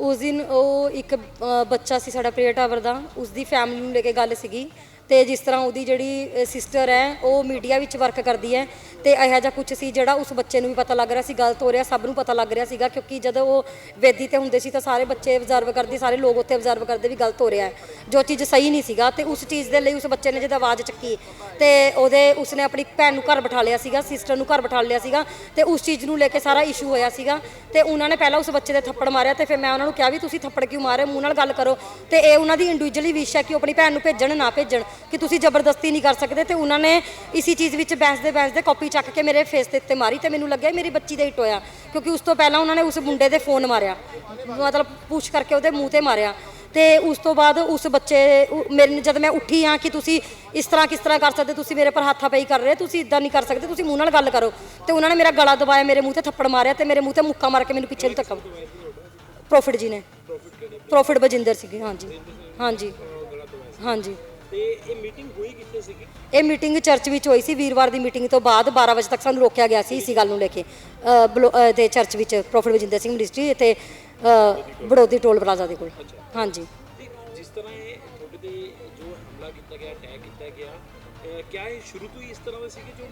ਉਸ ਦਿਨ ਉਹ ਇੱਕ ਅ, ਬੱਚਾ ਸੀ ਸਾਡਾ ਪ੍ਰੇਅਰ ਟਾਵਰ ਦਾ ਉਸ ਦੀ ਫੈਮਿਲੀ ਨੂੰ ਲੈ ਕੇ ਗੱਲ ਸੀਗੀ। ਤੇ ਜਿਸ ਤਰ੍ਹਾਂ ਉਹਦੀ ਜਿਹੜੀ ਸਿਸਟਰ ਹੈ, ਉਹ ਮੀਡੀਆ ਵਿੱਚ ਵਰਕ ਕਰਦੀ ਹੈ ਤੇ ਇਹੋ ਜਿਹਾ ਕੁਝ ਸੀ ਜਿਹੜਾ ਉਸ ਬੱਚੇ ਨੂੰ ਵੀ ਪਤਾ ਲੱਗ ਰਿਹਾ ਸੀ, ਗਲਤ ਹੋ ਰਿਹਾ, ਸਭ ਨੂੰ ਪਤਾ ਲੱਗ ਰਿਹਾ ਸੀਗਾ ਕਿਉਂਕਿ ਜਦੋਂ ਉਹ ਵੇਦੀ ਤੇ ਹੁੰਦੇ ਸੀ ਤਾਂ ਸਾਰੇ ਬੱਚੇ ਅਬਜ਼ਰਵ ਕਰਦੇ, ਸਾਰੇ ਲੋਕ ਉੱਥੇ ਅਬਜ਼ਰਵ ਕਰਦੇ ਵੀ ਗਲਤ ਹੋ ਰਿਹਾ ਹੈ, ਜੋ ਚੀਜ਼ ਸਹੀ ਨਹੀਂ ਸੀਗਾ ਤੇ ਉਸ ਚੀਜ਼ ਦੇ ਲਈ ਉਸ ਬੱਚੇ ਨੇ ਜਦੋਂ ਆਵਾਜ਼ ਚੱਕੀ ਤੇ ਉਹਦੇ ਉਸਨੇ ਆਪਣੀ ਭੈਣ ਨੂੰ ਘਰ ਬਿਠਾ ਲਿਆ ਸੀਗਾ ਸਿਸਟਰ ਨੂੰ ਘਰ ਬਿਠਾ ਲਿਆ ਸੀਗਾ ਤੇ ਉਸ ਚੀਜ਼ ਨੂੰ ਲੈ ਕੇ ਸਾਰਾ ਇਸ਼ੂ ਹੋਇਆ ਸੀਗਾ ਤੇ ਉਹਨਾਂ ਨੇ ਪਹਿਲਾਂ ਉਸ ਬੱਚੇ ਦੇ ਥੱਪੜ ਮਾਰਿਆ ਤੇ ਫਿਰ ਮੈਂ ਉਹਨਾਂ ਨੂੰ ਕਿਹਾ ਵੀ ਤੁਸੀਂ ਥੱਪੜ ਕਿਉਂ ਮਾਰੇ, ਮੂੰਹ ਨਾਲ ਗੱਲ ਕਰੋ ਤੇ ਇਹ ਉਹਨਾਂ ਦੀ ਇੰਡੀਵਿਜੂਅਲੀ ਵਿਸ਼ ਹੈ ਕਿ ਉਹ ਆਪਣੀ ਭੈਣ ਨੂੰ ਭੇਜਣ, ਨਾ ਭੇਜਣ। ਕਿ ਤੁਸੀਂ ਜ਼ਬਰਦਸਤੀ ਨਹੀਂ ਕਰ ਸਕਦੇ ਤੇ ਉਹਨਾਂ ਨੇ ਇਸੀ ਚੀਜ਼ ਵਿੱਚ ਬੈਂਸ ਦੇ ਬੈਂਸ ਦੇ ਕਾਪੀ ਚੱਕ ਕੇ ਮੇਰੇ ਫੇਸ ਦੇ ਉੱਤੇ ਮਾਰੀ ਤੇ ਮੈਨੂੰ ਲੱਗਿਆ ਮੇਰੀ ਬੱਚੀ ਦੇ ਹਿੱਟ ਹੋਇਆ ਕਿਉਂਕਿ ਉਸ ਤੋਂ ਪਹਿਲਾਂ ਉਹਨਾਂ ਨੇ ਉਸ ਮੁੰਡੇ ਦੇ ਫੋਨ ਮਾਰਿਆ। ਮਤਲਬ ਪੁੱਛ ਕਰਕੇ ਉਹਦੇ ਮੂੰਹ ਤੇ ਮਾਰਿਆ। ਤੇ ਉਸ ਤੋਂ ਬਾਅਦ ਉਸ ਬੱਚੇ ਮੇਰੇ ਜਦ ਮੈਂ ਉੱਠੀ ਆ ਕਿ ਤੁਸੀਂ ਇਸ ਤਰ੍ਹਾਂ ਕਿਸ ਤਰ੍ਹਾਂ ਕਰ ਸਕਦੇ, ਤੁਸੀਂ ਮੇਰੇ ਪਰ ਹੱਥਾਪਾਈ ਕਰ ਰਹੇ, ਤੁਸੀਂ ਇਦਾਂ ਨਹੀਂ ਕਰ ਸਕਦੇ, ਤੁਸੀਂ ਮੂੰਹ ਨਾਲ ਗੱਲ ਕਰੋ। ਤੇ ਉਹਨਾਂ ਨੇ ਮੇਰਾ ਗਲਾ ਦਬਾਇਆ, ਮੇਰੇ ਮੂੰਹ ਤੇ ਥੱਪੜ ਮਾਰਿਆ ਤੇ ਮੇਰੇ ਮੂੰਹ ਤੇ ਮੁੱਕਾ ਮਾਰ ਕੇ ਮੈਨੂੰ ਪਿੱਛੇ ਨੂੰ ਧੱਕਾ ਪ੍ਰੋਫਿਟ ਜੀ ਨੇ। ਪ੍ਰੋਫਿਟ ਬਜਿੰਦਰ ਸੀਗੇ, ਹਾਂਜੀ। ਹਾਂਜੀ। ਹਾਂਜੀ। ਤੇ ਇਹ ਮੀਟਿੰਗ ਹੋਈ ਕਿੱਥੇ ਸੀਗੀ? ਇਹ ਮੀਟਿੰਗ ਚਰਚ ਵਿੱਚ ਹੋਈ ਸੀ ਵੀਰਵਾਰ ਦੀ ਮੀਟਿੰਗ ਤੋਂ ਬਾਅਦ 12 ਵਜੇ ਤੱਕ ਸਾਨੂੰ ਰੋਕਿਆ ਗਿਆ ਸੀ ਇਸੀ ਗੱਲ ਨੂੰ ਲੈ ਕੇ। ਅ, ਬਲੋ- ਅ, ਤੇ ਚਰਚ ਵਿੱਚ ਪ੍ਰੋਫਿਟ ਬਜਿੰਦਰ ਸਿੰਘ ਮਿਨਿਸਟਰੀ ਤੇ ਅ, ਬੜੋਦੀ ਟੋਲ ਪਲਾਜ਼ਾ ਦੇ ਕੋਲ। ਹਾਂਜੀ। ਤੇ ਜਿਸ ਤਰ੍ਹਾਂ ਇਹ ਤੁਹਾਡੇ ਤੇ ਜੋ ਹਮਲਾ ਕੀਤਾ ਗਿਆ ਅਟੈਕ ਕੀਤਾ ਗਿਆ ਅਹ ਕਿਆ ਇਹ ਸ਼ੁਰੂ ਤੋਂ ਹੀ ਇਸ ਤਰ੍ਹਾਂ ਦੇ ਸੀਗੇ ਜੋ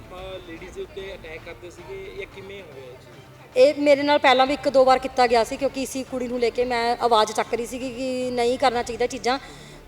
ਲੇਡੀਜ਼ ਦੇ ਉੱਤੇ ਅਟੈਕ ਕਰਦੇ ਸੀਗੇ ਜਾਂ ਕਿਵੇਂ ਹੋਇਆ ਇਹ ਚੀਜ਼? ਇਹ ਮੇਰੇ ਨਾਲ ਪਹਿਲਾਂ ਵੀ ਇੱਕ ਦੋ ਵਾਰ ਕੀਤਾ ਗਿਆ ਸੀ ਕਿਉਂਕਿ ਇਸੀ ਕੁੜੀ ਨੂੰ ਲੈ ਕੇ ਮੈਂ ਆਵਾਜ਼ ਚੱਕ ਰਹੀ ਸੀਗੀ ਕਿ ਨਹੀਂ ਕਰਨਾ ਚਾਹੀਦਾ ਚੀਜ਼ਾਂ।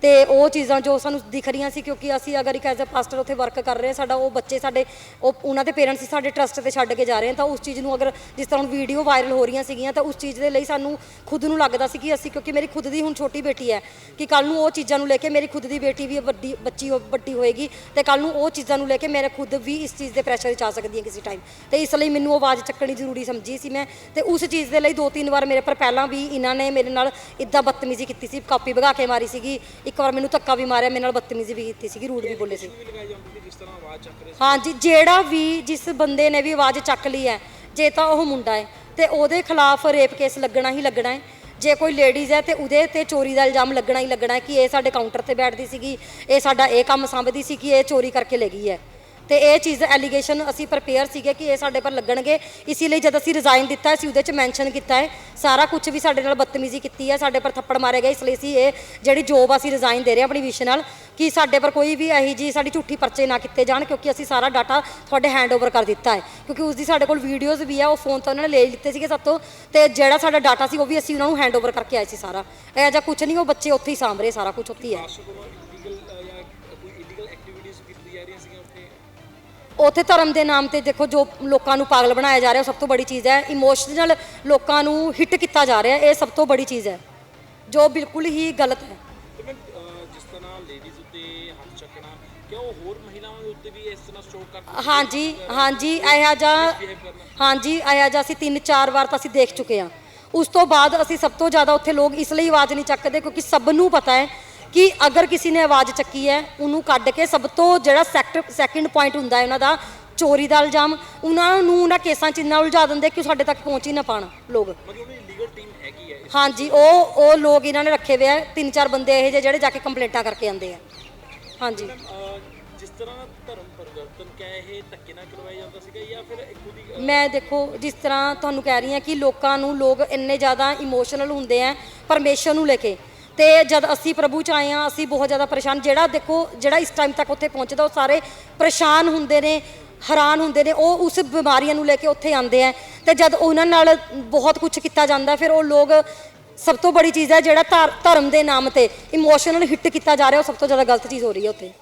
ਤੇ ਉਹ ਚੀਜ਼ਾਂ ਜੋ ਸਾਨੂੰ ਦਿਖ ਰਹੀਆਂ ਸੀ, ਕਿਉਂਕਿ ਅਸੀਂ ਅਗਰ ਇੱਕ ਐਜ਼ ਅ ਪਾਸਟਰ ਉੱਥੇ ਵਰਕ ਕਰ ਰਹੇ ਹਾਂ, ਸਾਡਾ ਉਹ ਬੱਚੇ ਸਾਡੇ, ਉਹ ਉਹਨਾਂ ਦੇ ਪੇਰੈਂਟਸ ਹੀ ਸਾਡੇ ਟਰਸਟ ਤੇ ਛੱਡ ਕੇ ਜਾ ਰਹੇ ਹਨ, ਤਾਂ ਉਸ ਚੀਜ਼ ਨੂੰ ਅਗਰ ਜਿਸ ਤਰ੍ਹਾਂ ਹੁਣ ਵੀਡੀਓ ਵਾਇਰਲ ਹੋ ਰਹੀਆਂ ਸੀਗੀਆਂ, ਤਾਂ ਉਸ ਚੀਜ਼ ਦੇ ਲਈ ਸਾਨੂੰ ਖੁਦ ਨੂੰ ਲੱਗਦਾ ਸੀ ਕਿ ਅਸੀਂ, ਕਿਉਂਕਿ ਮੇਰੀ ਖੁਦ ਦੀ ਹੁਣ ਛੋਟੀ ਬੇਟੀ ਹੈ, ਕਿ ਕੱਲ ਨੂੰ ਉਹ ਚੀਜ਼ਾਂ ਨੂੰ ਲੈ ਕੇ ਮੇਰੀ ਖੁਦ ਦੀ ਬੇਟੀ ਵੀ ਵੱਡੀ, ਬੱਚੀ ਹੋ- ਵੱਡੀ ਹੋਏਗੀ, ਤੇ ਕੱਲ ਨੂੰ ਉਹ ਚੀਜ਼ਾਂ ਨੂੰ ਲੈ ਕੇ ਮੇਰੇ ਖੁਦ ਵੀ ਇਸ ਚੀਜ਼ ਦੇ ਪ੍ਰੈਸ਼ਰ ਵਿੱਚ ਆ ਸਕਦੀ ਹੈ ਕਿਸੇ ਟਾਈਮ ਤੇ ਇਸ ਲਈ ਮੈਨੂੰ ਆਵਾਜ਼ ਚੱਕਣੀ ਜ਼ਰੂਰੀ ਸਮਝੀ ਸੀ ਮੈਂ, ਤੇ ਉਸ ਚੀਜ਼ ਦੇ ਲਈ ਦੋ ਤਿੰਨ ਵਾਰ ਮੇਰੇ ਪਰ ਪਹਿਲਾਂ ਵੀ ਇਹਨਾਂ ਨੇ ਮੇਰੇ ਨਾਲ ਇਦਾਂ ਬਦਤਮੀਜ਼ੀ ਕੀਤੀ ਸੀ, ਕਾਪੀ ਭਗਾ ਕੇ ਮਾਰੀ ਸੀਗੀ ਇੱਕ ਇੱਕ ਵਾਰ ਮੈਨੂੰ ਧੱਕਾ ਵੀ ਮਾਰਿਆ, ਮੇਰੇ ਨਾਲ ਬਦਤਮੀਜ਼ੀ ਵੀ ਕੀਤੀ ਸੀਗੀ, ਰੂਡ ਵੀ ਬੋਲੇ ਸੀ। ਸੀ ਹਾਂਜੀ, ਜਿਹੜਾ ਵੀ ਜਿਸ ਬੰਦੇ ਨੇ ਵੀ ਆਵਾਜ਼ ਚੱਕ ਲਈ ਹੈ, ਜੇ ਤਾਂ ਉਹ ਮੁੰਡਾ ਹੈ, ਤੇ ਉਹਦੇ ਖਿਲਾਫ ਰੇਪ ਕੇਸ ਲੱਗਣਾ ਹੀ ਲੱਗਣਾ ਹੈ। ਜੇ ਕੋਈ ਲੇਡੀਜ਼ ਹੈ, ਤੇ ਉਹਦੇ ਤੇ ਚੋਰੀ ਦਾ ਇਲਜ਼ਾਮ ਲੱਗਣਾ ਹੀ ਲੱਗਣਾ ਹੈ ਕਿ ਇਹ ਸਾਡੇ ਕਾਊਂਟਰ ਤੇ ਬੈਠਦੀ ਸੀਗੀ, ਇਹ ਸਾਡਾ ਇਹ ਕੰਮ ਸੰਭਦੀ ਸੀ ਕਿ ਇਹ ਚੋਰੀ ਕਰਕੇ ਲੈ ਗਈ ਹੈ। ਤੇ ਇਹ ਚੀਜ਼ ਐਲੀਗੇਸ਼ਨ ਅਸੀਂ ਪ੍ਰਪੇਅਰ ਸੀਗੇ ਕਿ ਇਹ ਸਾਡੇ ਪਰ ਲੱਗਣਗੇ। ਇਸੇ ਲਈ ਜਦ ਅਸੀਂ ਰਿਜ਼ਾਈਨ ਦਿੱਤਾ, ਅਸੀਂ ਉਹਦੇ ਚ ਮੈਂਸ਼ਨ ਕੀਤਾ ਹੈ। ਸਾਰਾ ਕੁਝ ਵੀ ਸਾਡੇ ਨਾਲ ਬਦਤਮੀਜ਼ੀ ਕੀਤੀ ਹੈ, ਸਾਡੇ ਪਰ ਥੱਪੜ ਮਾਰੇ ਗਏ। ਇਸ ਲਈ ਅਸੀਂ ਇਹ ਜਿਹੜੀ ਜੋਬ ਅਸੀਂ ਰਿਜ਼ਾਈਨ ਦੇ ਰਹੇ ਹਾਂ ਆਪਣੀ ਵਿਸ਼ ਨਾਲ, ਕਿ ਸਾਡੇ ਪਰ ਕੋਈ ਵੀ ਇਹੀ ਜੀ ਸਾਡੀ ਝੂਠੀ ਪਰਚੇ ਨਾ ਕੀਤੇ ਜਾਣ, ਕਿਉਂਕਿ ਅਸੀਂ ਸਾਰਾ ਡਾਟਾ ਤੁਹਾਡੇ ਹੈਂਡਓਵਰ ਕਰ ਦਿੱਤਾ ਹੈ। ਕਿਉਂਕਿ ਉਸ ਦੀ ਸਾਡੇ ਕੋਲ ਵੀਡੀਓਜ਼ ਵੀ ਆ, ਉਹ ਫੋਨ ਤੋਂ ਉਹਨਾਂ ਨੇ ਲੈ ਲਿੱਤੇ ਸੀਗੇ ਸਭ ਤੋਂ ਤੇ ਜਿਹੜਾ ਸਾਡਾ ਡਾਟਾ ਸੀ ਉਹ ਵੀ ਅਸੀਂ ਉਹਨਾਂ ਨੂੰ ਹੈਂਡਓਵਰ ਕਰਕੇ ਆਏ ਸੀ ਸਾਰਾ। ਇਹ ਜਿਹਾ ਕੁਝ ਨਹੀਂ, ਉਹ ਬੱਚੇ ਉੱਥੇ ਹੀ ਸਾਂਭ ਰਹੇ, ਸਾਰਾ ਕੁਝ ਉੱਥੇ ਹੀ ਹੈ। ਉੱਥੇ ਧਰਮ ਦੇ ਨਾਮ ਤੇ ਦੇਖੋ ਜੋ ਲੋਕਾਂ ਨੂੰ ਪਾਗਲ ਬਣਾਇਆ ਜਾ ਰਿਹਾ ਉਹ ਸਭ ਤੋਂ ਬੜੀ ਚੀਜ਼ ਹੈ। ਇਮੋਸ਼ਨਲ ਲੋਕਾਂ ਨੂੰ ਹਿੱਟ ਕੀਤਾ ਜਾ ਰਿਹਾ ਇਹ ਸਭ ਤੋਂ ਬੜੀ ਚੀਜ਼ ਹੈ। ਜੋ ਬਿਲਕੁਲ ਹੀ ਗਲਤ ਹੈ। ਤੇ ਮੈਂ ਜਿਸ ਤਰ੍ਹਾਂ ਲੇਡੀਜ਼ ਉੱਤੇ ਹੱਥ ਚੱਕਣਾ ਕਿਆ ਉਹ ਹੋਰ ਮਹਿਲਾਵਾਂ ਦੇ ਉੱਤੇ ਵੀ ਇਸ ਤਰ੍ਹਾਂ ਸ਼ੋਅ ਕਰਦੇ ਹਾਂਜੀ ਹਾਂਜੀ ਇਹੋ ਜਿਹਾ ਹਾਂਜੀ ਇਹੋ ਜਿਹਾ ਅਸੀਂ ਤਿੰਨ ਚਾਰ ਵਾਰ ਤਾਂ ਅਸੀਂ ਦੇਖ ਚੁੱਕੇ ਹਾਂ। ਉਸ ਤੋਂ ਬਾਅਦ ਅਸੀਂ ਸਭ ਤੋਂ ਜ਼ਿਆਦਾ ਉੱਥੇ ਲੋਕ ਇਸ ਲਈ ਆਵਾਜ਼ ਨਹੀਂ ਚੱਕਦੇ ਕਿਉਂਕਿ ਸਭ ਨੂੰ ਪਤਾ ਹੈ ਕਿ ਅਗਰ ਕਿਸੇ ਨੇ ਆਵਾਜ਼ ਚੱਕੀ ਹੈ ਉਹਨੂੰ ਕੱਢ ਕੇ ਸਭ ਤੋਂ ਜਿਹੜਾ ਸੈਕਟਰ ਸੈਕਿੰਡ ਪੁਆਇੰਟ ਹੁੰਦਾ ਹੈ ਉਹਨਾਂ ਦਾ ਚੋਰੀ ਦਾ ਇਲਜ਼ਾਮ ਉਹਨਾਂ ਨੂੰ ਉਹਨਾਂ ਕੇਸਾਂ 'ਚ ਇੰਨਾ ਉਲਝਾ ਦਿੰਦੇ ਕਿ ਉਹ ਸਾਡੇ ਤੱਕ ਪਹੁੰਚ ਹੀ ਨਾ ਪਾਣ ਲੋਕ। ਹਾਂਜੀ ਉਹ ਉਹ ਲੋਕ ਇਹਨਾਂ ਨੇ ਰੱਖੇ ਹੋਏ ਆ ਤਿੰਨ ਚਾਰ ਬੰਦੇ ਇਹ ਜਿਹੇ ਜਿਹੜੇ ਜਾ ਕੇ ਕੰਪਲੇਂਟਾਂ ਕਰਕੇ ਆਉਂਦੇ ਆ। ਹਾਂਜੀ। ਅਹ ਜਿਸ ਤਰ੍ਹਾਂ ਦਾ ਧਰਮ ਪਰਿਵਰਤਨ ਕਿਆ ਇਹ ਧੱਕੇ ਨਾਲ ਕਰਵਾਇਆ ਜਾਂਦਾ ਸੀਗਾ ਜਾਂ ਫਿਰ ਇੱਕ ਉਹਦੀ ਮੈਂ ਦੇਖੋ ਜਿਸ ਤਰ੍ਹਾਂ ਤੁਹਾਨੂੰ ਕਹਿ ਰਹੀ ਹਾਂ ਕਿ ਲੋਕਾਂ ਨੂੰ ਲੋਕ ਇੰਨੇ ਜ਼ਿਆਦਾ ਇਮੋਸ਼ਨਲ ਹੁੰਦੇ ਆ ਪਰਮੇਸ਼ਰ ਨੂੰ ਲੈ ਕੇ ਤੇ ਜਦ ਅਸੀਂ ਪ੍ਰਭੂ ਚ ਆਏ ਆ ਅਸੀਂ ਬਹੁਤ ਜ਼ਿਆਦਾ ਪਰੇਸ਼ਾਨ। ਜਿਹੜਾ ਦੇਖੋ, ਜਿਹੜਾ ਇਸ ਟਾਈਮ ਤੱਕ ਉੱਥੇ ਪਹੁੰਚਦਾ, ਉਹ ਸਾਰੇ ਪਰੇਸ਼ਾਨ ਹੁੰਦੇ ਨੇ, ਹੈਰਾਨ ਹੁੰਦੇ ਨੇ। ਉਹ ਉਸ ਬਿਮਾਰੀਆਂ ਨੂੰ ਲੈ ਕੇ ਉੱਥੇ ਆਉਂਦੇ ਆ। ਤੇ ਜਦ ਉਹਨਾਂ ਨਾਲ ਬਹੁਤ ਕੁਝ ਕੀਤਾ ਜਾਂਦਾ, ਫਿਰ ਉਹ ਲੋਕ ਸਭ ਤੋਂ ਬੜੀ ਚੀਜ਼ ਹੈ ਜਿਹੜਾ ਧਰ- ਧਰਮ ਦੇ ਨਾਮ ਤੇ ਇਮੋਸ਼ਨਲ ਹਿੱਟ ਕੀਤਾ ਜਾ ਰਿਹਾ, ਉਹ ਸਭ ਤੋਂ ਜ਼ਿਆਦਾ ਗਲਤ ਚੀਜ਼ ਹੋ ਰਹੀ ਹੈ ਉੱਥੇ।